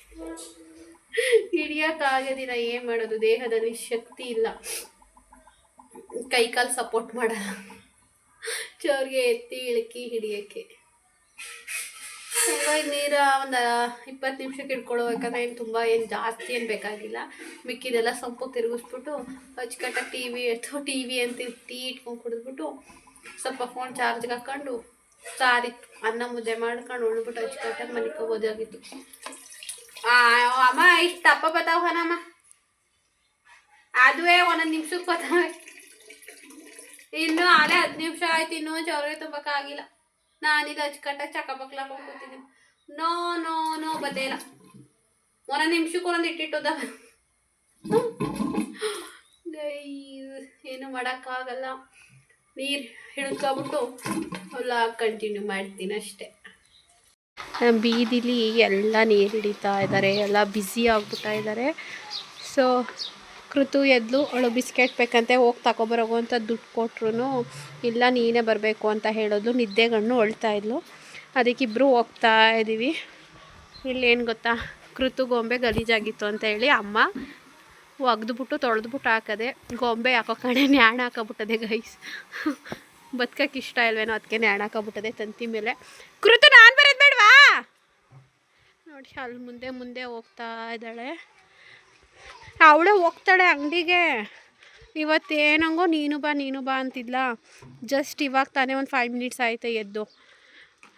ಹಿಡಿಯೋಕ್ಕಾಗೋದಿಲ್ಲ ಏನು ಮಾಡೋದು? ದೇಹದಲ್ಲಿ ಶಕ್ತಿ ಇಲ್ಲ. ಕೈಕಾಲು ಸಪೋರ್ಟ್ ಮಾಡಲ್ಲ. ಚೌರ್ಗೆ ಎತ್ತಿ ಇಳಕಿ ಹಿಡಿಯೋಕ್ಕೆ. ಈಗ ನೀರು ಒಂದು ಇಪ್ಪತ್ತು ನಿಮಿಷಕ್ಕೆ ಇಟ್ಕೊಳ್ಬೇಕಂದ್ರೆ ಏನು ತುಂಬ ಏನು ಜಾಸ್ತಿ ಏನು ಬೇಕಾಗಿಲ್ಲ. ಮಿಕ್ಕಿದೆಲ್ಲ ಸೊಪ್ಪು ತಿರುಗಿಸ್ಬಿಟ್ಟು ಅಚ್ಚುಕಟ್ಟಾಗಿ ಟಿ ವಿ ಅಥವಾ ಟಿ ವಿ ಅಂತ ಟೀ ಇಟ್ಕೊಂಡು ಕುಡಿದ್ಬಿಟ್ಟು ಸ್ವಲ್ಪ ಫೋನ್ ಚಾರ್ಜ್ಗೆ ಹಾಕ್ಕೊಂಡು ಸಾರಿತ್ತು ಅನ್ನ ಮುದ್ದೆ ಮಾಡ್ಕೊಂಡು ಉಳ್ಬಿಟ್ಟು ಅಚ್ಚುಕಟ್ಟಾಗಿ ಮನಿಕೋಬೋದಾಗಿತ್ತು ಆ, ಅಮ್ಮ ಇಷ್ಟು ದಪ್ಪ ಬತ್ತಾವ ಹನಮ್ಮ. ಅದುವೇ ಒಂದೊಂದು ನಿಮಿಷಕ್ಕೆ ಬತ್ತಾವೆ ಇನ್ನು ಆಲೇ ಹತ್ತು ನಿಮಿಷ ಆಯ್ತು ಇನ್ನೂ ಆಗಿಲ್ಲ ತುಂಬಕ್ಕಾಗಿಲ್ಲ. ನಾನಿಲ್ಲ ಅಚ್ಚುಕಟ್ಟಾಗಿ ಚಕಬಕ್ಲ ಕೂತಿದ್ದೀನಿ ನೋ ನೋ ನೋ, ಬದ್ದೇ ಇಲ್ಲ. ಒಂದೊಂದು ನಿಮಿಷಕ್ಕೆ ಒಂದೊಂದು ಇಟ್ಟಿಟ್ಟುದ. ಏನು ಮಾಡೋಕ್ಕಾಗಲ್ಲ. ನೀರು ಹಿಡ್ಕೊಬಿಟ್ಟು ಅಲ್ಲ ಕಂಟಿನ್ಯೂ ಮಾಡ್ತೀನಿ ಅಷ್ಟೇ. ಬೀದಿಲಿ ಎಲ್ಲ ನೀರು ಹಿಡಿತಾ ಇದ್ದಾರೆ ಎಲ್ಲ ಬ್ಯುಸಿ ಆಗ್ಬಿಟ್ಟ ಇದ್ದಾರೆ ಸೊ ಕೃತು ಎದ್ಲು ಅವಳು ಬಿಸ್ಕೆಟ್ ಬೇಕಂತೆ, ಹೋಗಿ ತಗೊಬರೋಗು ಅಂತ ದುಡ್ಡು ಕೊಟ್ರು ಇಲ್ಲ, ನೀನೇ ಬರಬೇಕು ಅಂತ ಹೇಳೋದು ನಿದ್ದೆಗಣ್ಣು ಅಳ್ತಾ ಇದ್ಲು. ಅದಕ್ಕಿಬ್ಬರು ಹೋಗ್ತಾ ಇದ್ದೀವಿ ಇಲ್ಲೇನು ಗೊತ್ತಾ? ಕೃತು ಗೊಂಬೆ ಗಲೀಜಾಗಿತ್ತು ಅಂತ ಹೇಳಿ ಅಮ್ಮ ಒಗೆದ್ಬಿಟ್ಟು ತೊಳೆದ್ಬಿಟ್ಟು ಹಾಕದೆ, ಗೊಂಬೆ ಹಾಕೋ ಕಡೆ ನ್ಯಾಣ ಹಾಕೋಬಿಟ್ಟದೆ ಗೈಸ್ ಬದುಕಕ್ಕೆ ಇಷ್ಟ ಇಲ್ವೇನೋ ಅದಕ್ಕೆ ನ್ಯಾಣ ಹಾಕೋಬಿಟ್ಟದೆ ತಂತಿ ಮೇಲೆ. ಕೃತು, ನಾನು ಬರೋದು ಬೇಡವಾ? ನೋಡಿ, ಅಲ್ಲಿ ಮುಂದೆ ಮುಂದೆ ಹೋಗ್ತಾ ಇದ್ದಾಳೆ. ಅವಳೇ ಹೋಗ್ತಾಳೆ ಅಂಗಡಿಗೆ. ಇವತ್ತೇನಂಗೋ ನೀನು ಬಾ ನೀನು ಬಾ ಅಂತಿದ್ಲ? ಜಸ್ಟ್ ಇವಾಗ ತಾನೇ ಒಂದು ಫೈವ್ ಮಿನಿಟ್ಸ್ ಆಯಿತು ಎದ್ದು.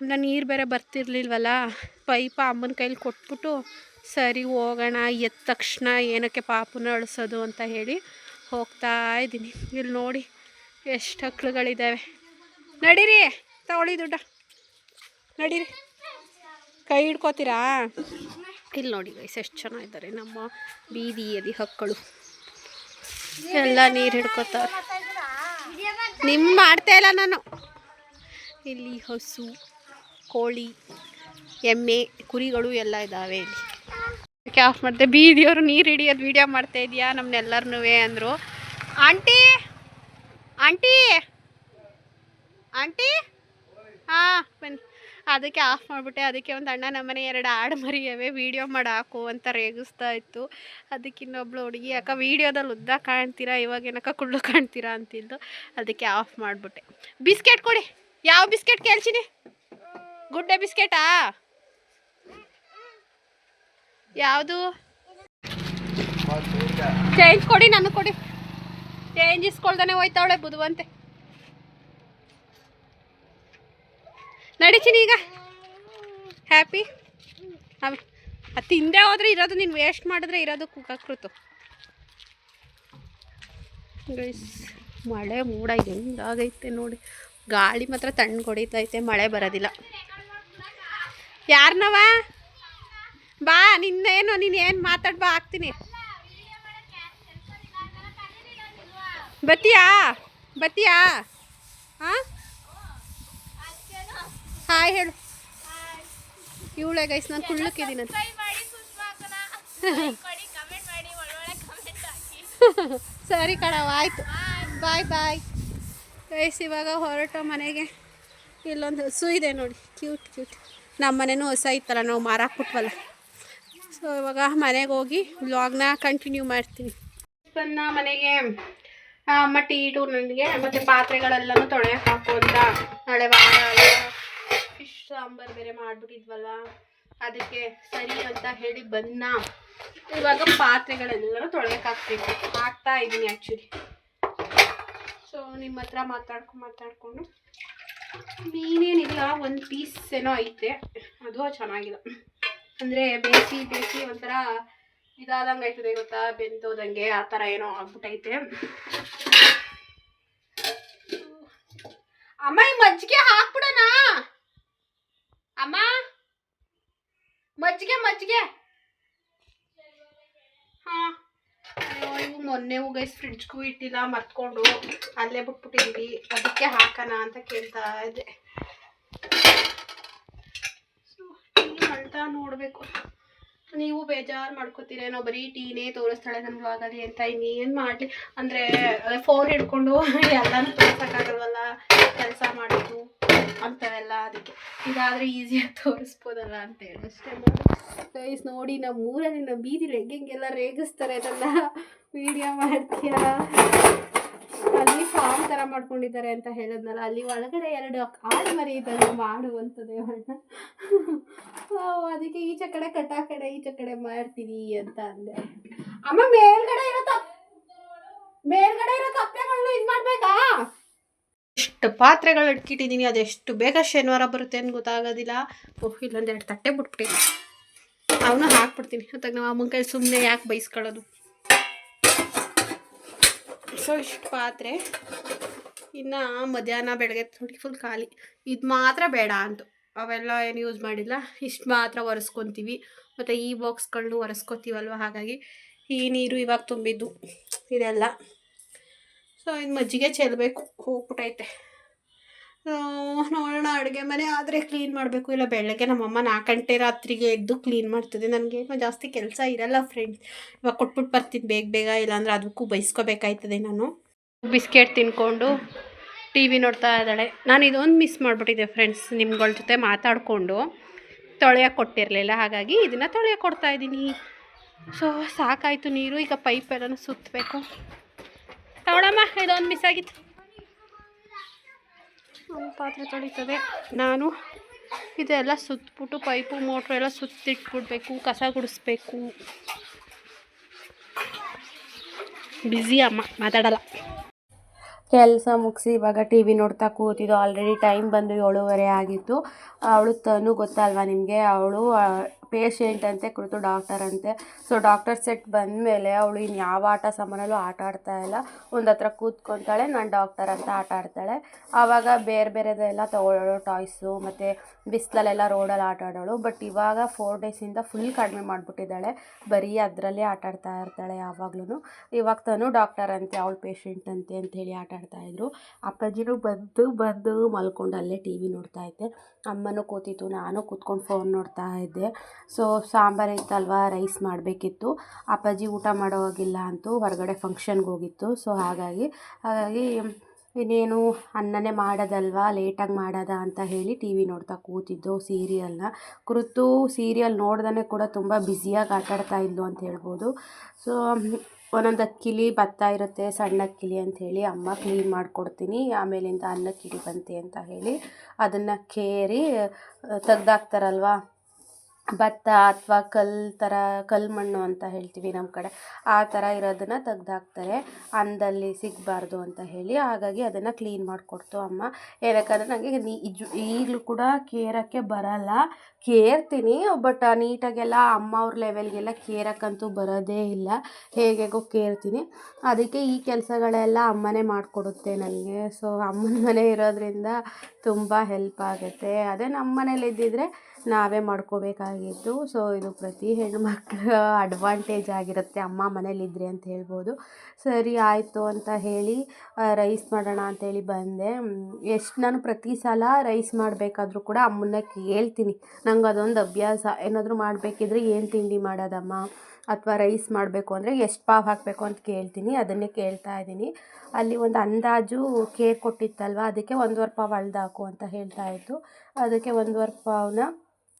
ನಾನು ನೀರು ಬೇರೆ ಬರ್ತಿರ್ಲಿಲ್ವಲ್ಲ? ಪೈಪ ಅಮ್ಮನ ಕೈಲಿ ಕೊಟ್ಬಿಟ್ಟು ಸರಿ ಹೋಗೋಣ, ಎದ್ದ ತಕ್ಷಣ ಏನಕ್ಕೆ ಪಾಪನ ಅಳಿಸೋದು ಅಂತ ಹೇಳಿ ಹೋಗ್ತಾ ಇದ್ದೀನಿ. ಇಲ್ಲಿ ನೋಡಿ ಎಷ್ಟು ಹಕ್ಳುಗಳಿದ್ದಾವೆ ನಡೀರಿ, ತಗೊಳ್ಳಿ ದುಡ್ಡ. ನಡೀರಿ. ಕೈ ಹಿಡ್ಕೋತೀರಾ? ಇಲ್ಲಿ ನೋಡಿ ಗೈಸ್ ಎಷ್ಟು ಚೆನ್ನಾಗಿದ್ದಾರೆ. ನಮ್ಮ ಬೀದಿಯಲ್ಲಿ ಹಕ್ಕಳು. ಎಲ್ಲ ನೀರು ಹಿಡ್ಕೋತಾರೆ ನಿಮ್ಮ ಮಾಡ್ತಾ ಇಲ್ಲ ನಾನು. ಇಲ್ಲಿ ಹಸು ಕೋಳಿ ಎಮ್ಮೆ ಕುರಿಗಳು ಎಲ್ಲ ಇದ್ದಾವೆ ಇಲ್ಲಿ. ಯಾಕೆ ಆಫ್ ಮಾಡಿದೆ. ಬೀದಿಯವರು ನೀರು ಹಿಡಿಯೋದು ವೀಡಿಯೋ ಮಾಡ್ತಾ ಇದೆಯಾ ನಮ್ಮನ್ನೆಲ್ಲರನ್ನೂ ಅಂದರು. ಆಂಟಿ! ಆಂಟಿ! ಆಂಟಿ! ಹಾಂ ಬನ್ನಿ. ಅದಕ್ಕೆ ಆಫ್ ಮಾಡಿಬಿಟ್ಟೆ. ಅದಕ್ಕೆ ಒಂದು ಅಣ್ಣ ನಮ್ಮನೆ ಎರಡು ಆಡು ಮರಿಯವೆ ವೀಡಿಯೋ ಮಾಡಿ ಹಾಕು ಅಂತ ರೇಗಿಸ್ತಾ ಇತ್ತು. ಅದಕ್ಕೆ ಇನ್ನೊಬ್ಳು ಹುಡುಗಿ, ಅಕ್ಕ ವೀಡಿಯೋದಲ್ಲಿ ಉದ್ದ ಕಾಣ್ತೀರಾ? ಇವಾಗ ಏನಕ್ಕ ಕುಳ್ಳು ಕಾಣ್ತೀರಾ? ಅಂತಿದ್ದು ಅದಕ್ಕೆ ಆಫ್ ಮಾಡಿಬಿಟ್ಟೆ. ಬಿಸ್ಕೆಟ್ ಕೊಡಿ. ಯಾವ ಬಿಸ್ಕೆಟ್ ಕೇಳ್ತೀನಿ? ಗುಡ್ಡೆ ಬಿಸ್ಕೆಟಾ? ಯಾವುದು? ಚೇಂಜ್ ಕೊಡಿ, ನನಗೆ ಕೊಡಿ. ಚೇಂಜ್ ಇಸ್ಕೊಳ್ದಾನೆ ಹೋಯ್ತಾವಳೆ ಬುಧವಂತೆ. ನಡೀತೀನಿ ಈಗ. ಹ್ಯಾಪಿ ಅದು ತಿಂದೆ ಹೋದ್ರೆ ಇರೋದು, ನೀನು ವೇಸ್ಟ್ ಮಾಡಿದ್ರೆ ಇರೋದು ಕುಕ್ಕೃತು. ಮಳೆ ಮೂಡ ಹೆಂಗಾಗೈತೆ ನೋಡಿ. ಗಾಳಿ ಮಾತ್ರ ತಣ್ಣಗೆ ಹೊಡಿತೈತೆ, ಮಳೆ ಬರೋದಿಲ್ಲ. ಯಾರನವ? ಬಾ, ನಿನ್ನೇನು, ನೀನು ಏನು ಮಾತಾಡ್, ಬಾ, ಹಾಕ್ತೀನಿ. ಬತ್ತೀಯಾ? ಬತ್ತೀಯಾ? ಹಾಂ ಹಾಯ್ ಹೇಳು. ಇವಳೆ ಗೈಸ್ ನಾನು ಕುಳ್ಳಕ್ಕಿದ್ದೀನಿ ಸರಿ ಕಣವ ಆಯಿತು. ಬಾಯ್ ಬಾಯ್ ಗೈಸ್ ಇವಾಗ ಹೊರಟು ಮನೆಗೆ. ಇಲ್ಲೊಂದು ಹಸು ಇದೆ ನೋಡಿ. ಕ್ಯೂಟ್ ಕ್ಯೂಟ್ ನಮ್ಮ ಮನೆನೂ ಹೊಸ ಇತ್ತಲ್ಲ ನಾವು ಮಾರಾಕ್ಬಿಟ್ವಲ್ಲ. ಸೊ ಇವಾಗ ಮನೆಗೆ ಹೋಗಿ ವ್ಲಾಗ್ನ ಕಂಟಿನ್ಯೂ ಮಾಡ್ತೀನಿ. ಬಂದ ಮನೆಗೆ ಮಟ್ಟಿ ಅಮ್ಮ ಟೀ ಇಡು ನನಗೆ ಮತ್ತು ಪಾತ್ರೆಗಳೆಲ್ಲನೂ ತೊಳೆಯಕ್ಕೆ ಹಾಕು ಅಂತ ನಾಳೆ ವಾರ ಸಾಂಬಾರು ಬೇರೆ ಮಾಡಿಬಿಟ್ಟಿದ್ವಲ್ಲ ಅದಕ್ಕೆ ಸರಿ ಅಂತ ಹೇಳಿ ಬಂದ ಇವಾಗ ಪಾತ್ರೆಗಳೆಲ್ಲನೂ ತೊಳೆಯಕ್ಕೆ ಹಾಕ್ಬೇಕು ಹಾಕ್ತಾ ಇದ್ದೀನಿ ಆ್ಯಕ್ಚುಲಿ ಸೊ ನಿಮ್ಮ ಹತ್ರ ಮಾತಾಡ್ಕೊಂಡು ಮಾತಾಡಿಕೊಂಡು. ಮೀನೇನಿಲ್ಲ, ಒಂದು ಪೀಸ್ ಏನೋ ಐತೆ. ಅದು ಚೆನ್ನಾಗಿಲ್ಲ. ಅಂದರೆ ಬೇಯಿಸಿ ಬೇಯಿಸಿ ಒಂಥರ ಇದಾದಂಗೆ ಆಯ್ತದೆ ಗೊತ್ತಾ? ಬೆಂದೋದಂಗೆ ಆ ಥರ ಏನೋ ಆಗ್ಬಿಟ್ಟೈತೆ ಅಮ್ಮ ಈ ಮಜ್ಜಿಗೆ ಹಾಕ್ಬಿಡೋಣ. ಅಮ್ಮ? ಮಜ್ಜಿಗೆ ಮಜ್ಜಿಗೆ. ಹಾ. ಮೊನ್ನೆ ಗೈಸ್ ಫ್ರಿಡ್ಜ್ಗೂ ಇಟ್ಟಿಲ್ಲ, ಮರ್ತ್ಕೊಂಡು ಅಲ್ಲೇ ಬಿಟ್ಬಿಟ್ಟಿದ್ವಿ. ಅದಕ್ಕೆ ಹಾಕೋಣ ಅಂತ ಕೇಳ್ತಾ ಇದೆ ಅಳ್ತಾ ನೋಡಬೇಕು. ನೀವು ಬೇಜಾರು ಮಾಡ್ಕೋತೀರೇನೋ ಬರೀ ಟೀನೇ ತೋರಿಸ್ತಾಳೆ ನನ್ನ ಆಗಲಿ ಅಂತ ಇನ್ನೇನು ಮಾಡಲಿ. ಅಂದರೆ ಫೋನ್ ಹಿಡ್ಕೊಂಡು ಎಲ್ಲನೂ ತೋರ್ಸೋಕ್ಕಾಗಲ್ವಲ್ಲ? ಕೆಲಸ ಮಾಡೋದು ಅಂಥವೆಲ್ಲ ಅದಕ್ಕೆ. ಇದಾದರೆ ಈಸಿಯಾಗಿ ತೋರಿಸ್ಬೋದಲ್ಲ ಅಂತ ಹೇಳಿ. ಅಷ್ಟೇ ಗೈಸ್ ನೋಡಿ ನಮ್ಮ ಊರಲ್ಲಿ ನಮ್ಮ ಬೀದಿ ಹೆಂಗೆಲ್ಲ ರೇಗಿಸ್ತಾರೆ ಅದೆಲ್ಲ ವಿಡಿಯೋ ಮಾಡ್ತೀಯ? ಅಲ್ಲಿ ಫಾರ್ಮ್ ಥರ ಮಾಡ್ಕೊಂಡಿದ್ದಾರೆ ಅಂತ ಹೇಳಿದ್ನಲ್ಲ, ಅಲ್ಲಿ ಒಳಗಡೆ ಎರಡು ಕಾಡು ಮರಿ ಇದನ್ನು ಮಾಡುವಂಥದ್ದು ಅದಕ್ಕೆ ಈಚೆ ಕಡೆ ಕಟ್ಟ ಕಡೆ ಈಚೆ ಕಡೆ ಮಾಡ್ತೀನಿ ಅಂತ ಅಂದೆ. ಅಮ್ಮ, ಮೇಲ್ಗಡೆ ಇರೋ ತಪ್ಪ ಮೇಲ್ಗಡೆ ಇರೋ ತಪ್ಪೆಗಳನ್ನ ಇದು ಮಾಡ್ಬೇಕಾ? ಎಷ್ಟು ಪಾತ್ರೆಗಳು ಇಟ್ಕಿಟ್ಟಿದ್ದೀನಿ ಅದೆಷ್ಟು ಬೇಗ ಶನಿವಾರ ಬರುತ್ತೆ ಅಂತ ಗೊತ್ತಾಗೋದಿಲ್ಲ. ಓಹ್, ಇಲ್ಲೊಂದು ಎರಡು ತಟ್ಟೆ ಬಿಟ್ಬಿಟ್ಟಿದ್ದೀನಿ ಅವನು ಹಾಕ್ಬಿಡ್ತೀನಿ. ಅತ್ತಾಗ ನಾವು ಅಮ್ಮನ ಕೈ ಸುಮ್ಮನೆ ಯಾಕೆ ಬೈಸ್ಕೊಳ್ಳೋದು? ಸೊ ಇಷ್ಟು ಪಾತ್ರೆ. ಇನ್ನು ಮಧ್ಯಾಹ್ನ ಬೆಳಗ್ಗೆ ನೋಡಿ ಫುಲ್ ಖಾಲಿ. ಇದು ಮಾತ್ರ ಬೇಡ ಅಂತು. ಅವೆಲ್ಲ ಏನು ಯೂಸ್ ಮಾಡಿಲ್ಲ. ಇಷ್ಟು ಮಾತ್ರ ಒರೆಸ್ಕೊತೀವಿ. ಮತ್ತು ಈ ಬಾಕ್ಸ್ಗಳನ್ನೂ ಒರೆಸ್ಕೊತೀವಲ್ವ? ಹಾಗಾಗಿ ಈ ನೀರು ಇವಾಗ ತುಂಬಿದ್ದು. ಇದೆಲ್ಲ. ಸೊ ಇದು ಮಜ್ಜಿಗೆ ಚೆಲ್ಲಬೇಕು ಹೋಗ್ಬಿಟ್ಟೈತೆ ನೋಡೋಣ ಅಡುಗೆ ಮನೆ ಆದರೆ ಕ್ಲೀನ್ ಮಾಡಬೇಕು. ಇಲ್ಲ ಬೆಳಗ್ಗೆ ನಮ್ಮಮ್ಮ ನಾಲ್ಕು ಗಂಟೆ ರಾತ್ರಿಗೆ ಎದ್ದು ಕ್ಲೀನ್ ಮಾಡ್ತದೆ. ನನಗೆ ಜಾಸ್ತಿ ಕೆಲಸ ಇರಲ್ಲ ಫ್ರೆಂಡ್ಸ್ ಇವಾಗ ಕೊಟ್ಬಿಟ್ಟು ಬರ್ತೀನಿ ಬೇಗ ಬೇಗ. ಇಲ್ಲಾಂದ್ರೆ ಅದಕ್ಕೂ ಬೈಸ್ಕೋಬೇಕಾಯ್ತದೆ ನಾನು. ಬಿಸ್ಕೆಟ್ ತಿನ್ಕೊಂಡು ಟಿ ವಿ ನೋಡ್ತಾ ಇದ್ದಾಳೆ. ನಾನು ಇದೊಂದು ಮಿಸ್ ಮಾಡಿಬಿಟ್ಟಿದ್ದೆ ಫ್ರೆಂಡ್ಸ್ ನಿಮ್ಗಳ ಜೊತೆ ಮಾತಾಡಿಕೊಂಡು. ತೊಳೆಯೋಕೆ ಕೊಟ್ಟಿರಲಿಲ್ಲ. ಹಾಗಾಗಿ ಇದನ್ನು ತೊಳೆಯೋಕೆ ಕೊಡ್ತಾಯಿದ್ದೀನಿ ಸೊ ಸಾಕಾಯಿತು ನೀರು. ಈಗ ಪೈಪ್ ಎಲ್ಲ ಸುತ್ತಬೇಕು ತಗೊಳಮ್ಮ ಇದೊಂದು ಮಿಸ್ ಆಗಿತ್ತು. ಒಂದು ಪಾತ್ರೆ ತೊಳಿತದೆ. ನಾನು ಇದೆಲ್ಲ ಸುತ್ತಿಬಿಟ್ಟು ಪೈಪು ಮೋಟ್ರ್ ಎಲ್ಲ ಸುತ್ತಿಟ್ಬಿಡ್ಬೇಕು ಕಸ ಗುಡಿಸ್ಬೇಕು. ಬ್ಯುಸಿ ಅಮ್ಮ ಮಾತಾಡಲ್ಲ. ಕೆಲಸ ಮುಗಿಸಿ ಇವಾಗ ಟಿ ವಿ ನೋಡ್ತಾ ಕೂತಿದ್ದು. ಆಲ್ರೆಡಿ ಟೈಮ್ ಬಂದು ಏಳುವರೆ ಆಗಿತ್ತು. ಅವಳು ತನು ಗೊತ್ತಲ್ವಾ ನಿಮಗೆ? ಅವಳು ಪೇಷೆಂಟ್ ಅಂತೆ, ಕುರಿತು ಡಾಕ್ಟರ್ ಅಂತೆ. ಸೊ ಡಾಕ್ಟರ್ ಸೆಟ್ ಬಂದಮೇಲೆ ಅವಳು ಇನ್ನು ಯಾವ ಆಟ ಸಾಮಾನಲ್ಲೂ ಆಟ ಆಡ್ತಾ ಇಲ್ಲ. ಒಂದು ಹತ್ರ ಕೂತ್ಕೊತಾಳೆ, ನಾನು ಡಾಕ್ಟರ್ ಅಂತ ಆಟ ಆಡ್ತಾಳೆ. ಆವಾಗ ಬೇರೆ ಬೇರೆದೆಲ್ಲ ತೊಗೊಳ್ಳೋಳು ಟಾಯ್ಸು ಮತ್ತು ಬಿಸಿಲಲ್ಲೆಲ್ಲ ರೋಡಲ್ಲಿ ಆಟ ಆಡೋಳು. ಬಟ್ ಇವಾಗ ಫೋರ್ ಡೇಸಿಂದ ಫುಲ್ ಕಡಿಮೆ ಮಾಡಿಬಿಟ್ಟಿದ್ದಾಳೆ. ಬರೀ ಅದರಲ್ಲೇ ಆಟ ಆಡ್ತಾ ಇರ್ತಾಳೆ ಯಾವಾಗ್ಲೂ ಇವಾಗ ತಾನು ಡಾಕ್ಟರ್ ಅಂತೆ, ಅವಳು ಪೇಷಂಟ್ ಅಂತೆ ಅಂತ ಹೇಳಿ ಆಟ ಆಡ್ತಾಯಿದ್ರು ಅಪ್ಪಾಜಿನೂ ಬಂದು ಬಂದು ಮಲ್ಕೊಂಡು ಅಲ್ಲೇ ಟಿ ವಿ ನೋಡ್ತಾ ಇದ್ದೆ. ಅಮ್ಮನೂ ಕೂತಿತ್ತು, ನಾನು ಕೂತ್ಕೊಂಡು ಫೋನ್ ನೋಡ್ತಾ ಇದ್ದೆ. ಸೊ ಸಾಂಬಾರು ಇತ್ತಲ್ವ ರೈಸ್ ಮಾಡಬೇಕಿತ್ತು. ಅಪ್ಪಾಜಿ ಊಟ ಮಾಡೋವಾಗಿಲ್ಲ ಅಂತೂ ಹೊರಗಡೆ ಫಂಕ್ಷನ್ಗೆ ಹೋಗಿತ್ತು. ಸೊ ಹಾಗಾಗಿ ಹಾಗಾಗಿ ಇನ್ನೇನು ಅನ್ನನೇ ಮಾಡೋದಲ್ವಾ? ಲೇಟಾಗಿ ಮಾಡೋದ ಅಂತ ಹೇಳಿ ಟಿ ವಿ ನೋಡ್ತಾ ಕೂತಿದ್ದು ಸೀರಿಯಲ್ನ ಕುರಿತು ಸೀರಿಯಲ್ ನೋಡ್ದೇ ಕೂಡ ತುಂಬ ಬ್ಯುಸಿಯಾಗಿ ಆಟಾಡ್ತಾ ಇದ್ಲು ಅಂತ ಹೇಳ್ಬೋದು. ಸೊ ಒಂದೊಂದು ಅಕ್ಕಿಲಿ ಭತ್ತ ಇರುತ್ತೆ, ಸಣ್ಣ ಅಕ್ಕಿಲಿ ಅಂಥೇಳಿ ಅಮ್ಮ ಕ್ಲೀನ್ ಮಾಡಿಕೊಡ್ತೀನಿ, ಆಮೇಲಿಂದ ಅನ್ನಕ್ಕೆ ಹಿಡಿ ಬಂತೆ ಅಂತ ಹೇಳಿ ಅದನ್ನು ಕೇರಿ ತೆಗ್ದಾಕ್ತಾರಲ್ವಾ? ಭತ್ತ ಅಥವಾ ಕಲ್ಲು ಥರ ಕಲ್ಲು ಮಣ್ಣು ಅಂತ ಹೇಳ್ತೀವಿ ನಮ್ಮ ಕಡೆ. ಆ ಥರ ಇರೋದನ್ನು ತೆಗ್ದಾಕ್ತಾರೆ. ಅಂದಲ್ಲಿ ಸಿಗಬಾರ್ದು ಅಂತ ಹೇಳಿ ಹಾಗಾಗಿ ಅದನ್ನು ಕ್ಲೀನ್ ಮಾಡಿಕೊಡ್ತು ಅಮ್ಮ. ಏನಕ್ಕಂದ್ರೆ ನನಗೆ ನೀಜು ಈಗಲೂ ಕೂಡ ಕೇರೋಕ್ಕೆ ಬರಲ್ಲ. ಕೇರ್ತೀನಿ ಬಟ್ ನೀಟಾಗೆಲ್ಲ ಅಮ್ಮ ಅವ್ರ ಲೆವೆಲ್ಗೆಲ್ಲ ಕೇರಕ್ಕಂತೂ ಬರೋದೇ ಇಲ್ಲ. ಹೇಗೆಗೋ ಕೇರ್ತೀನಿ. ಅದಕ್ಕೆ ಈ ಕೆಲಸಗಳೆಲ್ಲ ಅಮ್ಮನೇ ಮಾಡಿಕೊಡುತ್ತೆ ನನಗೆ ಸೊ ಅಮ್ಮನ ಮನೆ ಇರೋದ್ರಿಂದ ತುಂಬ ಹೆಲ್ಪ್ ಆಗುತ್ತೆ. ಅದೇ ನಮ್ಮ ಮನೇಲಿ ಇದ್ದಿದ್ರೆ ನಾವೇ ಮಾಡ್ಕೋಬೇಕಾಗಿತ್ತು ಸೊ ಇದು ಪ್ರತಿ ಹೆಣ್ಮಕ್ಳ ಅಡ್ವಾಂಟೇಜ್ ಆಗಿರುತ್ತೆ. ಅಮ್ಮ ಮನೇಲಿದ್ರಿ ಅಂತ ಹೇಳ್ಬೋದು. ಸರಿ, ಆಯಿತು ಅಂತ ಹೇಳಿ ರೈಸ್ ಮಾಡೋಣ ಅಂತೇಳಿ ಬಂದೆ. ಎಷ್ಟು ನಾನು ಪ್ರತಿ ಸಲ ರೈಸ್ ಮಾಡಬೇಕಾದ್ರೂ ಕೂಡ ಅಮ್ಮನ್ನ ಕೇಳ್ತೀನಿ. ನಂಗೆ ಅದೊಂದು ಅಭ್ಯಾಸ. ಏನಾದರೂ ಮಾಡಬೇಕಿದ್ರೆ ಏನು ತಿಂಡಿ ಮಾಡೋದಮ್ಮ? ಅಥವಾ ರೈಸ್ ಮಾಡಬೇಕು ಅಂದರೆ ಎಷ್ಟು ಪಾವ್ ಹಾಕಬೇಕು ಅಂತ ಕೇಳ್ತೀನಿ. ಅದನ್ನೇ ಕೇಳ್ತಾ ಇದ್ದೀನಿ. ಅಲ್ಲಿ ಒಂದು ಅಂದಾಜು ಕೇರ್ ಕೊಟ್ಟಿತ್ತಲ್ವ? ಅದಕ್ಕೆ ಒಂದೂವರೆ ಪಾವ್ ಅಳ್ದಾಕು ಅಂತ ಹೇಳ್ತಾ ಇತ್ತು. ಅದಕ್ಕೆ ಒಂದೂವರೆ ಪಾವನ್ನ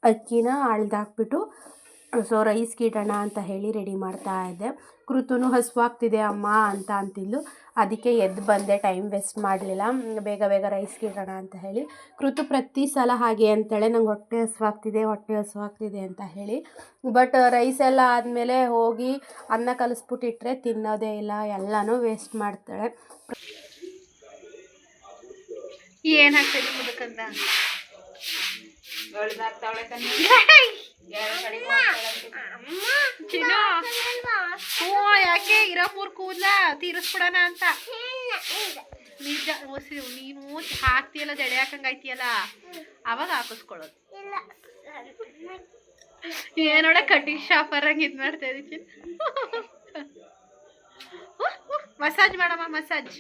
ಅಕ್ಕಿನ ಅಳ್ದಾಕ್ಬಿಟ್ಟು, ಸೊ ರೈಸ್ಗೆ ಇಡೋಣ ಅಂತ ಹೇಳಿ ರೆಡಿ ಮಾಡ್ತಾ ಇದ್ದೆ. ಕೃತುನು ಹಸುವಾಗ್ತಿದೆ ಅಮ್ಮ ಅಂತ ಅಂತಿದ್ಲು. ಅದಕ್ಕೆ ಎದ್ದು ಬಂದೆ, ಟೈಮ್ ವೇಸ್ಟ್ ಮಾಡಲಿಲ್ಲ. ಬೇಗ ಬೇಗ ರೈಸ್ಗೆ ಇಡೋಣ ಅಂತ ಹೇಳಿ. ಕೃತು ಪ್ರತಿ ಸಲ ಹಾಗೆ ಅಂತೇಳಿ, ನಂಗೆ ಹೊಟ್ಟೆ ಹಸುವಾಗ್ತಿದೆ ಹೊಟ್ಟೆ ಹಸುವಾಗ್ತಿದೆ ಅಂತ ಹೇಳಿ. ಬಟ್ ರೈಸ್ ಎಲ್ಲ ಆದಮೇಲೆ ಹೋಗಿ ಅನ್ನ ಕಲಿಸ್ಬಿಟ್ಟಿಟ್ರೆ ತಿನ್ನೋದೇ ಇಲ್ಲ, ಎಲ್ಲನೂ ವೇಸ್ಟ್ ಮಾಡ್ತಾಳೆ. ಏನು ಯಾಕೆ ಇರೋ ಮೂರು ಕೂದಲ ತೀರಿಸ್ಬಿಡೋಣ ಅಂತ ನಿಜ ನೀನು ಹಾಕ್ತಿಯಲ್ಲ ಜಡೆ ಹಾಕಂಗಾಯ್ತಿಯಲ್ಲ ಅವಾಗ ಹಾಕಿಸ್ಕೊಳ್ಳೋದು ಏನೋಡ ಕಟಿಂಗ್ ಶಾಪ್ ಹಂಗೆ ಇದು ಮಾಡ್ತಾ ಇದೀನಿ ಮಸಾಜ್ ಮಾಡಮ್ಮ ಮಸಾಜ್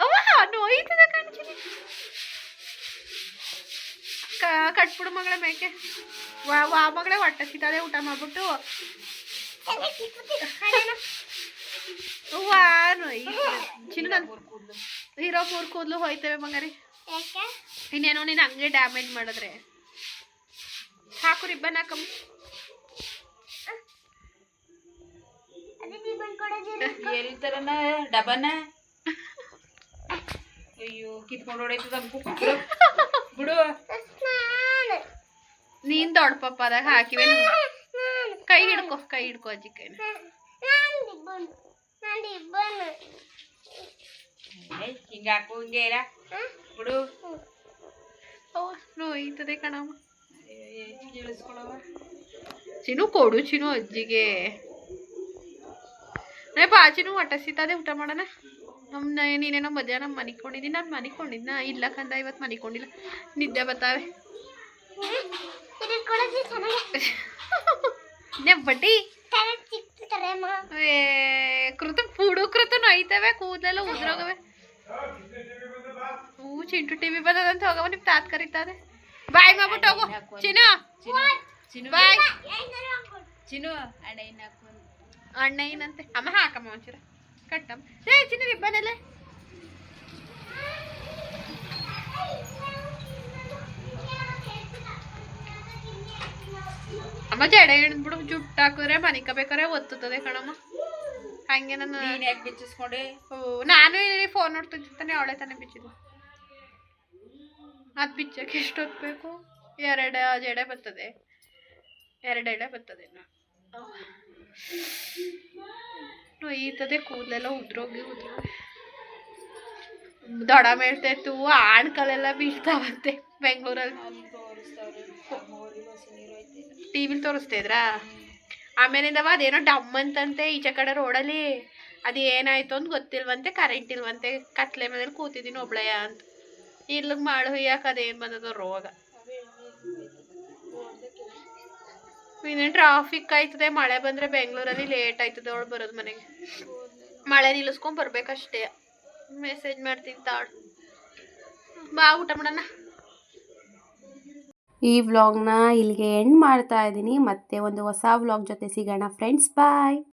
ಅವ್ವ ನೋಯ್ತದೆ ಕಣ್ಚಿನಿ ಕಟ್ಬಿಡು ಮಗಳ ಮೇಕೆ ವಾ ವಾ ಮಗಳೇ ಹೊಟ್ಟೆ ಸಿತಾಳೆ ಊಟ ಮಾಡ್ಬಿಟ್ಟು ವಾ ನೋಯ್ ಚಿನ್ನ ಹೀರೋ ಮೂರ್ ಕೂದಲು ಹೋಯ್ತವೆ ಮಗರಿ ಇನ್ನೇನೋ ನೀನು ಹಂಗೆ ಡ್ಯಾಮೇಜ್ ಮಾಡಿದ್ರೆ ಹಾಕು ರಿಬ್ಬನ್ ಹಾಕಮ್ಮ ಎಲ್ತರನ ಡಬನ ಅಯ್ಯೋ ಕಿತ್ಕೊಂಡು ಹೊಡೈತದ ಬಿಡು ನೀನ್ ದೊಡ್ಡ ಪಪ್ಪದಾಗ ಹಾಕಿವೆ ಕೈ ಹಿಡ್ಕೊ ಕೈ ಹಿಡ್ಕೊ ಅಜ್ಜಿ ಕೈ ಹಿಂಗ ಹಾಕು ಹಿಂಗೆ ಇರ ಬಿಡು ನೋಯ್ತದೆ ಕಣಮ್ಮ ಕೇಳಿಸ್ಕೊಳವ ಚಿನ್ನು ಕೊಡು ಚಿನ್ನು ಅಜ್ಜಿಗೆ ನೇ ಬಾಜಿನು ಹೊಟ್ಟೆ ಸಿಗ್ತದೆ ಊಟ ಮಾಡೋಣ. ನಮ್ಮ ನೀನೇನೋ ಮಧ್ಯಾಹ್ನ ಮನಿಕೊಂಡಿದ್ದೀನಿ ನಾನು ಮನಿಕೊಂಡಿದ್ನ? ಇಲ್ಲ ಕಂದ ಇವತ್ತು ಮನಿಕೊಂಡಿಲ್ಲ. ನಿದ್ದೆ ಬರ್ತಾವೆ. ಬಡ್ಡಿ ಏ ಕೃತ ಪುಡು ಕೃತ ನೋಯ್ತವೆ ಕೂದಲೆಲ್ಲ ಉದ್ರೋಗವೆ ಹೂ ಚಿಂಟು ಟಿವಿ ಬಂದದಂತ ಹೋಗವ ನಿಮ್ ತಾತ್ ಕರೀತಾರೆ ಬಾಯ್ ಮಾಡ್ಬಿಟ್ಟು ಹೋಗು. ಚಿನ್ನು. ಚಿನ್ನು. ಬಾಯ್. ಚಿನ್ನು. ಅಡೈನ್ ಹಾಕೊಂಡು ಅಣ್ಣ ಏನಂತೆ? ಅಮ್ಮ ಹಾಕಮ್ಮ ಒಂಚೂರ. ಕಟ್ಟಮ್ಮ. ಏ ಚಿನ್ನ ರಿಬ್ಬನಲ್ಲ ಅಮ್ಮ ಜಡ ಹಿಡಿದ್ಬಿಡು. ಜುಟ್ಟು ಹಾಕಿದ್ರೆ ಮನಿಕ ಬೇಕಾರೆ ಒತ್ತುತ್ತದೆ ಕಣಮ್ಮ. ಹಂಗೆ ನಾನು ಯಾಕೆ ಬಿಚ್ಚಿಸ್ಕೊಂಡೆ? ನಾನು ಇಲ್ಲಿ ಫೋನ್ ನೋಡ್ತಿರ್ತಾನೆ ಅವಳೆ ತಾನೇ ಬಿಚ್ಚಿದೆ ಅದು ಬಿಚ್ಚಕ್ಕೆ ಎಷ್ಟು ಹೊತ್ಬೇಕು ಎರಡು ಜಡೆ ಬರ್ತದೆ. ಎರಡು ಎಡೆ ಬರ್ತದೆ ನೋಯ್ತದೆ ಕೂದಲೆಲ್ಲ ಉದ್ರೋಗಿ ಉದ್ರೋಗಿ ದೊಡ ಮೇಳ್ತಾಯಿತ್ತು ಆಣ್ಕಲೆಲ್ಲ ಬೀಳ್ತಾವಂತೆ ಬೆಂಗಳೂರಲ್ಲಿ ಟಿ ವಿಲಿ ತೋರಿಸ್ತಾ ಇದ್ರಾ ಆಮೇಲಿಂದವ ಅದೇನೋ ಡಮ್ ಅಂತಂತೆ ಈಚೆ ಕಡೆ ರೋಡಲ್ಲಿ ಅದು ಏನಾಯ್ತು ಅಂತ ಗೊತ್ತಿಲ್ವಂತೆ ಕರೆಂಟ್ ಇಲ್ವಂತೆ ಕತ್ಲೆ ಮೇಲೆ ಕೂತಿದ್ದೀನಿ ಒಬ್ಳಯ್ಯ ಅಂತ ಇಲ್ಲಿಗೆ ಮಾಡು ಯಾಕೆ ಅದೇನು ಬಂದದ ರೋಗ ಇನ್ನೇನು ಟ್ರಾಫಿಕ್ ಆಯ್ತದೆ, ಮಳೆ ಬಂದರೆ ಬೆಂಗಳೂರಲ್ಲಿ ಲೇಟ್ ಆಯ್ತದೆ, ಅವಳು ಬರೋದು ಮನೆಗೆ. ಮಳೆ ನಿಲ್ಲಿಸ್ಕೊಂಡ್ ಬರ್ಬೇಕಷ್ಟೇ. ಮೆಸೇಜ್ ಮಾಡ್ತೀನಿ ತಾಳು. ಬಾ ಊಟ ಮಾಡೋಣ. ಈ ವ್ಲಾಗ್ನ ಇಲ್ಲಿಗೆ ಎಂಡ್ ಮಾಡ್ತಾ ಇದ್ದೀನಿ. ಮತ್ತೆ ಒಂದು ಹೊಸ ವ್ಲಾಗ್ ಜೊತೆ ಸಿಗೋಣ ಫ್ರೆಂಡ್ಸ್ ಬಾಯ್